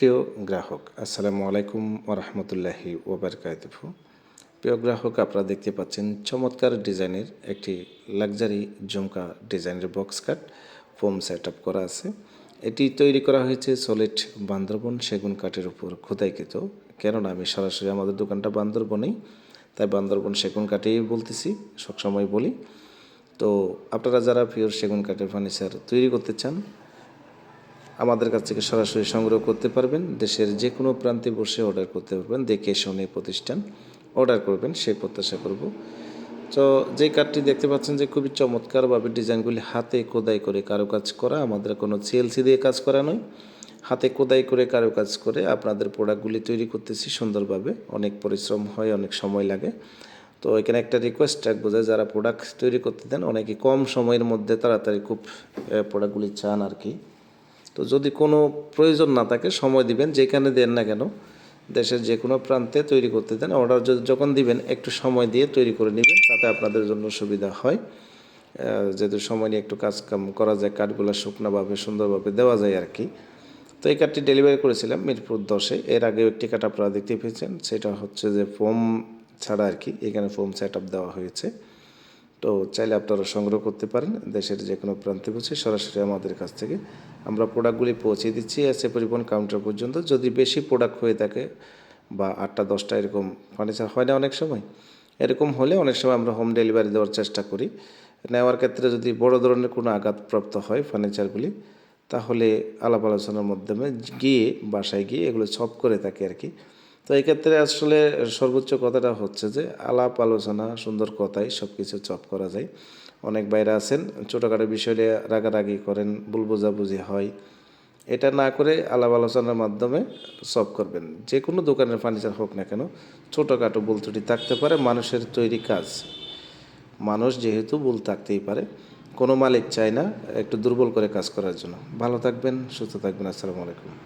প্রিয় গ্রাহক, আসসালামু আলাইকুম ওরহমতুল্লাহি ওবরকাতফু প্রিয় গ্রাহক, আপনারা দেখতে পাচ্ছেন চমৎকার ডিজাইনের একটি লাক্সারি ঝুমকা ডিজাইনের বক্স কাট, ফোম সেট করা আছে। এটি তৈরি করা হয়েছে সলিড বান্দরবন সেগুন কাঠের উপর খোদাইকৃত। কেননা, আমি সরাসরি আমাদের দোকানটা বান্দরবনেই, তাই বান্দরবন সেগুন কাঠেই বলতেছি, সবসময় বলি। তো আপনারা যারা পিওর সেগুন কাঠের ফার্নিচার তৈরি করতে চান আমাদের কাছ থেকে সরাসরি সংগ্রহ করতে পারবেন। দেশের যে কোনো প্রান্তে বসে অর্ডার করতে পারবেন। দেখে শুনে প্রতিষ্ঠান অর্ডার করবেন, সেই প্রত্যাশা করব। তো যে কার্ডটি দেখতে পাচ্ছেন যে খুবই চমৎকারভাবে ডিজাইনগুলি হাতে কোদাই করে কারুকাজ করা। আমাদের কোনো সিএলসি দিয়ে কাজ করা নয়। হাতে কোদাই করে কারুকাজ করে আপনাদের প্রোডাক্টগুলি তৈরি করতেছি। সুন্দরভাবে অনেক পরিশ্রম হয়, অনেক সময় লাগে। তো এখানে একটা রিকোয়েস্ট রাখব যে যারা প্রোডাক্ট তৈরি করতে দেন, অনেকে কম সময়ের মধ্যে তাড়াতাড়ি খুব প্রোডাক্টগুলি চান আর কি। তো যদি কোনো প্রয়োজন না থাকে, সময় দিবেন, যেখানে দেন না কেন, দেশের যে কোনো প্রান্তে তৈরি করতে দেন অর্ডার যখন দিবেন, একটু সময় দিয়ে তৈরি করে নেবেন, তাতে আপনাদের জন্য সুবিধা হয়। যেহেতু সময় নিয়ে একটু কাজকাম করা যায় কাঠগুলো শুকনোভাবে, সুন্দরভাবে দেওয়া যায় আর কি। তো এই কাঠটি ডেলিভারি করেছিলাম মিরপুর দশে। এর আগেও একটি কাঠ আপনারা দেখতে পেয়েছেন, সেটা হচ্ছে যে ফোম ছাড়া আর কি, এখানে ফোম সেট দেওয়া হয়েছে। তো চাইলে আপনারা সংগ্রহ করতে পারেন। দেশের যে কোনো প্রান্তে বসে সরাসরি আমাদের কাছ থেকে আমরা প্রোডাক্টগুলি পৌঁছে দিচ্ছি এসে পরিবহন কাউন্টার পর্যন্ত। যদি বেশি প্রোডাক্ট হয়ে থাকে বা আটটা, দশটা এরকম ফার্নিচার হয় না অনেক সময়, এরকম হলে অনেক সময় আমরা হোম ডেলিভারি দেওয়ার চেষ্টা করি। নেওয়ার ক্ষেত্রে যদি বড় ধরনের কোনো আঘাতপ্রাপ্ত হয় ফার্নিচারগুলি, তাহলে আলাপ আলোচনার মাধ্যমে গিয়ে, বাসায় গিয়ে এগুলো সব করে থাকি আর কি। তো এই ক্ষেত্রে আসলে সর্বোচ্চ কথাটা হচ্ছে যে আলাপ আলোচনা, সুন্দর কথাই সব কিছু চপ করা যায়। অনেক বাইরে আছেন, ছোটোখাটো বিষয় নিয়ে রাগারাগি করেন, ভুল বোঝাবুঝি হয়। এটা না করে আলাপ আলোচনার মাধ্যমে সলভ করবেন। যে কোনো দোকানের ফার্নিচার হোক না কেন, ছোটোখাটো ভুল ত্রুটি থাকতে পারে, মানুষের তৈরি কাজ। মানুষ যেহেতু ভুল থাকতেই পারে, কোনো মালিক চায় না একটু দুর্বল করে কাজ করার জন্য। ভালো থাকবেন, সুস্থ থাকবেন, আসসালামু আলাইকুম।